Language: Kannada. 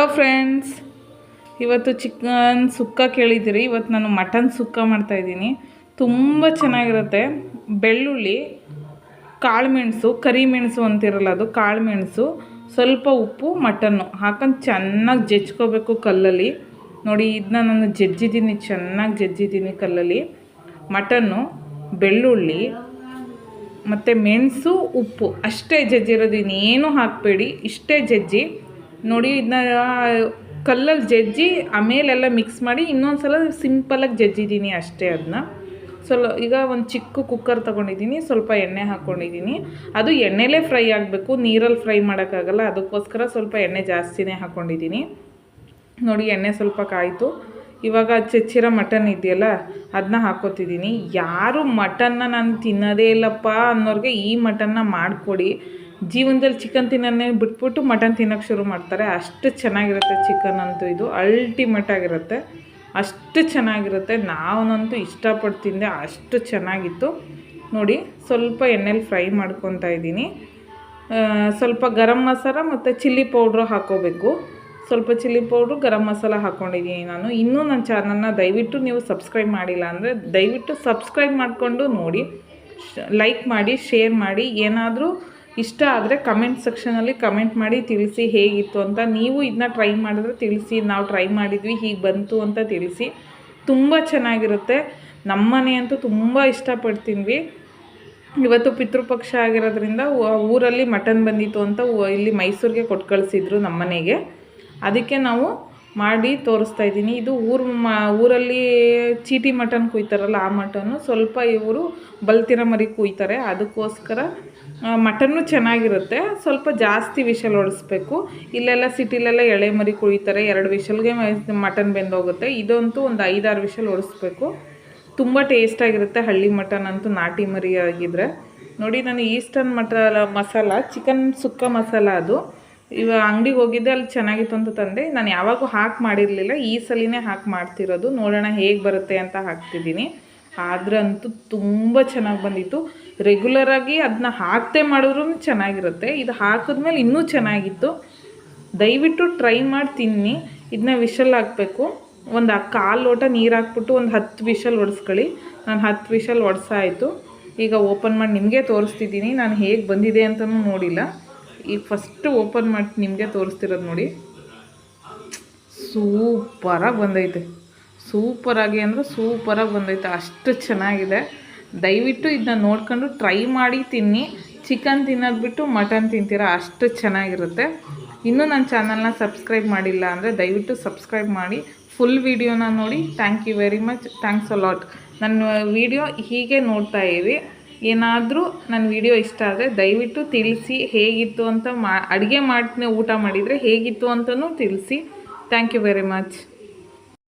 ಹಲೋ ಫ್ರೆಂಡ್ಸ್ ಇವತ್ತು ಚಿಕನ್ ಸುಕ್ಕ ಕೇಳಿದ್ದೀರಿ. ಇವತ್ತು ನಾನು ಮಟನ್ ಸುಕ್ಕ ಮಾಡ್ತಾಯಿದ್ದೀನಿ ತುಂಬ ಚೆನ್ನಾಗಿರುತ್ತೆ. ಬೆಳ್ಳುಳ್ಳಿ, ಕಾಳುಮೆಣಸು, ಕರಿಮೆಣಸು ಅಂತಿರಲ್ಲ ಅದು, ಕಾಳುಮೆಣಸು, ಸ್ವಲ್ಪ ಉಪ್ಪು, ಮಟನ್ನು ಹಾಕೊಂಡು ಚೆನ್ನಾಗಿ ಜಜ್ಕೋಬೇಕು ಕಲ್ಲಲ್ಲಿ. ನೋಡಿ ಇದನ್ನ ನಾನು ಜಜ್ಜಿದ್ದೀನಿ, ಚೆನ್ನಾಗಿ ಜಜ್ಜಿದ್ದೀನಿ ಕಲ್ಲಲ್ಲಿ. ಮಟನ್ನು, ಬೆಳ್ಳುಳ್ಳಿ, ಮತ್ತು ಮೆಣಸು, ಉಪ್ಪು ಅಷ್ಟೇ ಜಜ್ಜಿರೋದು. ಇನ್ನೇನು ಹಾಕಬೇಡಿ. ಇಷ್ಟೇ ಜಜ್ಜಿ. ನೋಡಿ ಇದನ್ನ ಕಲ್ಲಲ್ಲಿ ಜಜ್ಜಿ ಆಮೇಲೆಲ್ಲ ಮಿಕ್ಸ್ ಮಾಡಿ ಇನ್ನೊಂದು ಸಲ ಸಿಂಪಲಾಗಿ ಜಜ್ಜಿದ್ದೀನಿ ಅಷ್ಟೇ ಅದನ್ನ ಸ್ವಲ್ಪ, ಈಗ ಒಂದು ಚಿಕ್ಕ ಕುಕ್ಕರ್ ತೊಗೊಂಡಿದ್ದೀನಿ ಸ್ವಲ್ಪ ಎಣ್ಣೆ ಹಾಕ್ಕೊಂಡಿದ್ದೀನಿ ಅದು ಎಣ್ಣೆಲೇ ಫ್ರೈ ಆಗಬೇಕು, ನೀರಲ್ಲಿ ಫ್ರೈ ಮಾಡೋಕ್ಕಾಗಲ್ಲ, ಅದಕ್ಕೋಸ್ಕರ ಸ್ವಲ್ಪ ಎಣ್ಣೆ ಜಾಸ್ತಿನೇ ಹಾಕ್ಕೊಂಡಿದ್ದೀನಿ ನೋಡಿ, ಎಣ್ಣೆ ಸ್ವಲ್ಪ ಕಾಯಿತು. ಇವಾಗ ಚಚ್ಚಿರೋ ಮಟನ್ ಇದೆಯಲ್ಲ ಅದನ್ನ ಹಾಕ್ಕೊತಿದ್ದೀನಿ ಯಾರು ಮಟನ್ನ ನಾನು ತಿನ್ನೋದೇ ಇಲ್ಲಪ್ಪ ಅನ್ನೋರಿಗೆ ಈ ಮಟನ್ನ ಮಾಡಿಕೊಡಿ. ಜೀವನದಲ್ಲಿ ಚಿಕನ್ ತಿನ್ನೋನ್ನೇ ಬಿಟ್ಬಿಟ್ಟು ಮಟನ್ ತಿನ್ನೋಕ್ಕೆ ಶುರು ಮಾಡ್ತಾರೆ. ಅಷ್ಟು ಚೆನ್ನಾಗಿರುತ್ತೆ ಚಿಕನ್ ಅಂತೂ ಇದು. ಅಲ್ಟಿಮೇಟ್ ಆಗಿರುತ್ತೆ. ಅಷ್ಟು ಚೆನ್ನಾಗಿರುತ್ತೆ. ನಾವನಂತೂ ಇಷ್ಟಪಟ್ಟು ತಿಂದೆ ಅಷ್ಟು ಚೆನ್ನಾಗಿತ್ತು. ನೋಡಿ, ಸ್ವಲ್ಪ ಎಣ್ಣೆಲಿ ಫ್ರೈ ಮಾಡ್ಕೊತಾ ಇದ್ದೀನಿ. ಸ್ವಲ್ಪ ಗರಂ ಮಸಾಲ ಮತ್ತು ಚಿಲ್ಲಿ ಪೌಡ್ರು ಹಾಕೋಬೇಕು. ಸ್ವಲ್ಪ ಚಿಲ್ಲಿ ಪೌಡ್ರು, ಗರಂ ಮಸಾಲ ಹಾಕ್ಕೊಂಡಿದ್ದೀನಿ ನಾನು. ಇನ್ನೂ ನನ್ನ ಚಾನಲ್ನ ದಯವಿಟ್ಟು ನೀವು ಸಬ್ಸ್ಕ್ರೈಬ್ ಮಾಡಿಲ್ಲ ಅಂದರೆ ದಯವಿಟ್ಟು ಸಬ್ಸ್ಕ್ರೈಬ್ ಮಾಡಿಕೊಂಡು ನೋಡಿ. ಲೈಕ್ ಮಾಡಿ ಶೇರ್ ಮಾಡಿ. ಏನಾದರೂ ಇಷ್ಟ ಆದರೆ ಕಮೆಂಟ್ ಸೆಕ್ಷನಲ್ಲಿ ಕಮೆಂಟ್ ಮಾಡಿ ತಿಳಿಸಿ ಹೇಗಿತ್ತು ಅಂತ ನೀವು ಇದನ್ನ ಟ್ರೈ ಮಾಡಿದ್ರೆ ತಿಳಿಸಿ, ನಾವು ಟ್ರೈ ಮಾಡಿದ್ವಿ, ಹೀಗೆ ಬಂತು ಅಂತ ತಿಳಿಸಿ. ತುಂಬ ಚೆನ್ನಾಗಿರುತ್ತೆ. ನಮ್ಮನೆ ಅಂತೂ ತುಂಬ ಇಷ್ಟಪಡ್ತೀವಿ ಇವತ್ತು ಪಿತೃಪಕ್ಷ ಆಗಿರೋದ್ರಿಂದ ಊರಲ್ಲಿ ಮಟನ್ ಬಂದಿತ್ತು ಅಂತ ಇಲ್ಲಿ ಮೈಸೂರಿಗೆ ಕೊಟ್ಟು ಕಳಿಸಿದ್ರು ನಮ್ಮನೆಗೆ ಅದಕ್ಕೆ ನಾವು ಮಾಡಿ ತೋರಿಸ್ತಾ ಇದ್ದೀನಿ. ಇದು ಊರು ಮ, ಊರಲ್ಲಿ ಚೀಟಿ ಮಟನ್ ಕುಯ್ತಾರಲ್ಲ ಆ ಮಟನ್ನು ಸ್ವಲ್ಪ ಇವರು ಬಲ್ತಿರ ಮರಿ ಕುಯ್ತಾರೆ. ಅದಕ್ಕೋಸ್ಕರ ಮಟನ್ನು ಚೆನ್ನಾಗಿರುತ್ತೆ. ಸ್ವಲ್ಪ ಜಾಸ್ತಿ ವಿಷಲ್ ಹೊಡಿಸ್ಬೇಕು. ಇಲ್ಲೆಲ್ಲ ಸಿಟಿಲೆಲ್ಲ ಎಳೆ ಮರಿ ಕುಳಿತಾರೆ ಎರಡು ವಿಷಲ್ಗೆ ಮಟನ್ ಬೆಂದೋಗುತ್ತೆ. ಇದಂತೂ ಒಂದು ಐದಾರು ವಿಷಲ್ ಹೊಡಿಸ್ಬೇಕು. ತುಂಬ ಟೇಸ್ಟಾಗಿರುತ್ತೆ ಹಳ್ಳಿ ಮಟನ್ ಅಂತೂ ನಾಟಿ ಮರಿ ಆಗಿದ್ರೆ. ನೋಡಿ, ನಾನು ಈಸ್ಟರ್ನ್ ಮಟ, ಮಸಾಲ, ಚಿಕನ್ ಸುಕ್ಕ ಮಸಾಲ ಅದು. ಇವಾಗ ಅಂಗಡಿಗೆ ಹೋಗಿದ್ದೆ, ಅಲ್ಲಿ ಚೆನ್ನಾಗಿತ್ತು ಅಂತ ತಂದೆ. ನಾನು ಯಾವಾಗೂ ಹಾಕಿ ಮಾಡಿರಲಿಲ್ಲ. ಈ ಸಲಿನೇ ಹಾಕಿ ಮಾಡ್ತಿರೋದು. ನೋಡೋಣ ಹೇಗೆ ಬರುತ್ತೆ ಅಂತ ಹಾಕ್ತಿದ್ದೀನಿ. ಆದ್ರಂತೂ ತುಂಬ ಚೆನ್ನಾಗಿ ಬಂದಿತ್ತು. ರೆಗ್ಯುಲರಾಗಿ ಅದನ್ನ ಹಾಕ್ತೇ ಮಾಡಿದ್ರೂ ಚೆನ್ನಾಗಿರುತ್ತೆ. ಇದು ಹಾಕಿದ್ಮೇಲೆ ಇನ್ನೂ ಚೆನ್ನಾಗಿತ್ತು. ದಯವಿಟ್ಟು ಟ್ರೈ ಮಾಡಿ ತಿನ್ನಿ. ಇದನ್ನ ವಿಷಲ್ ಹಾಕಬೇಕು. ಒಂದು ಕಾಲು ಲೋಟ ನೀರು ಹಾಕ್ಬಿಟ್ಟು ಒಂದು ಹತ್ತು ವಿಷಲ್ ಒಡಿಸ್ಕೊಳ್ಳಿ. ನಾನು ಹತ್ತು ವಿಷಲ್ ಒಡ್ಸಾಯಿತು. ಈಗ ಓಪನ್ ಮಾಡಿ ನಿಮಗೆ ತೋರಿಸ್ತಿದ್ದೀನಿ. ನಾನು ಹೇಗೆ ಬಂದಿದೆ ಅಂತಲೂ ನೋಡಿಲ್ಲ. ಈಗ ಫಸ್ಟು ಓಪನ್ ಮಾಡಿ ನಿಮಗೆ ತೋರಿಸ್ತಿರೋದು ನೋಡಿ. ಸೂಪರಾಗಿ ಬಂದೈತೆ. ಸೂಪರಾಗಿ ಅಂದರೆ ಸೂಪರಾಗಿ ಬಂದೈತೆ. ಅಷ್ಟು ಚೆನ್ನಾಗಿದೆ. ದಯವಿಟ್ಟು ಇದನ್ನ ನೋಡ್ಕೊಂಡು ಟ್ರೈ ಮಾಡಿ ತಿನ್ನಿ. ಚಿಕನ್ ತಿನ್ನೋದು ಬಿಟ್ಟು ಮಟನ್ ತಿಂತೀರ? ಅಷ್ಟು ಚೆನ್ನಾಗಿರುತ್ತೆ. ಇನ್ನೂ ನನ್ನ ಚಾನಲ್ನ ಸಬ್ಸ್ಕ್ರೈಬ್ ಮಾಡಿಲ್ಲ ಅಂದರೆ ದಯವಿಟ್ಟು ಸಬ್ಸ್ಕ್ರೈಬ್ ಮಾಡಿ. ಫುಲ್ ವೀಡಿಯೋನ ನೋಡಿ. Thank you very much thanks a lot ನನ್ನ ವೀಡಿಯೋ ಹೀಗೆ ನೋಡ್ತಾ ಇರಿ. ಏನಾದರೂ ನನ್ನ ವಿಡಿಯೋ ಇಷ್ಟ ಆದರೆ ದಯವಿಟ್ಟು ತಿಳಿಸಿ ಹೇಗಿತ್ತು ಅಂತ ಮಾ ಅಡುಗೆ ಮಾಡ್ತೀನಿ ಊಟ ಮಾಡಿದರೆ ಹೇಗಿತ್ತು ಅಂತಲೂ ತಿಳಿಸಿ. Thank you very much